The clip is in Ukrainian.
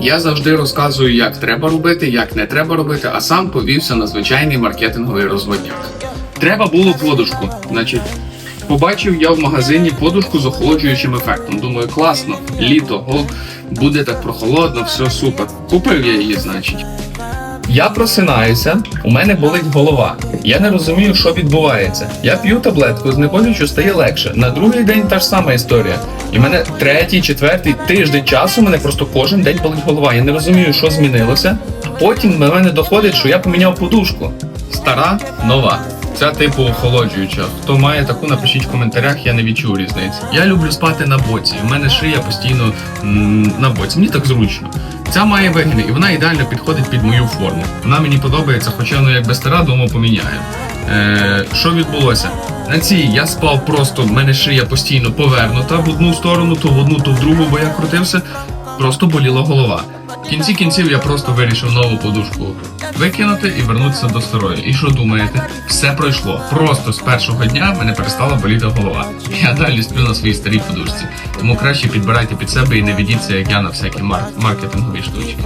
Я завжди розказую, як треба робити, як не треба робити, а сам повівся на звичайний маркетинговий розводняк. Треба було подушку. Значить, побачив я в магазині подушку з охолоджуючим ефектом. Думаю, класно, літо, го, буде так прохолодно, все супер. Купив я її, значить. Я просинаюся, у мене болить голова. Я не розумію, що відбувається. Я п'ю таблетку, знеболюючу стає легше. На другий день та ж сама історія. І в мене третій, четвертий тиждень часу, мене просто кожен день болить голова. Я не розумію, що змінилося. Потім до мене доходить, що я поміняв подушку. Стара, нова. Ця типу охолоджуюча. Хто має таку, напишіть в коментарях, я не відчув різниці. Я люблю спати на боці. У мене шия постійно на боці. Мені так зручно. Ця має вигини, і вона ідеально підходить під мою форму. Вона мені подобається, хоча ну якби стара, думаю, поміняю. Е, що відбулося? На цій я спав просто, в мене шия постійно повернута в одну сторону, то в одну, то в другу, бо я крутився. Просто боліла голова. В кінці кінців я просто вирішив нову подушку викинути і вернутися до старої. І що думаєте? Все пройшло. Просто з першого дня мене перестала боліти голова. Я далі сплю на своїй старій подушці. Тому краще підбирайте під себе і не ведіться, як я на всякі марк маркетингові штучки.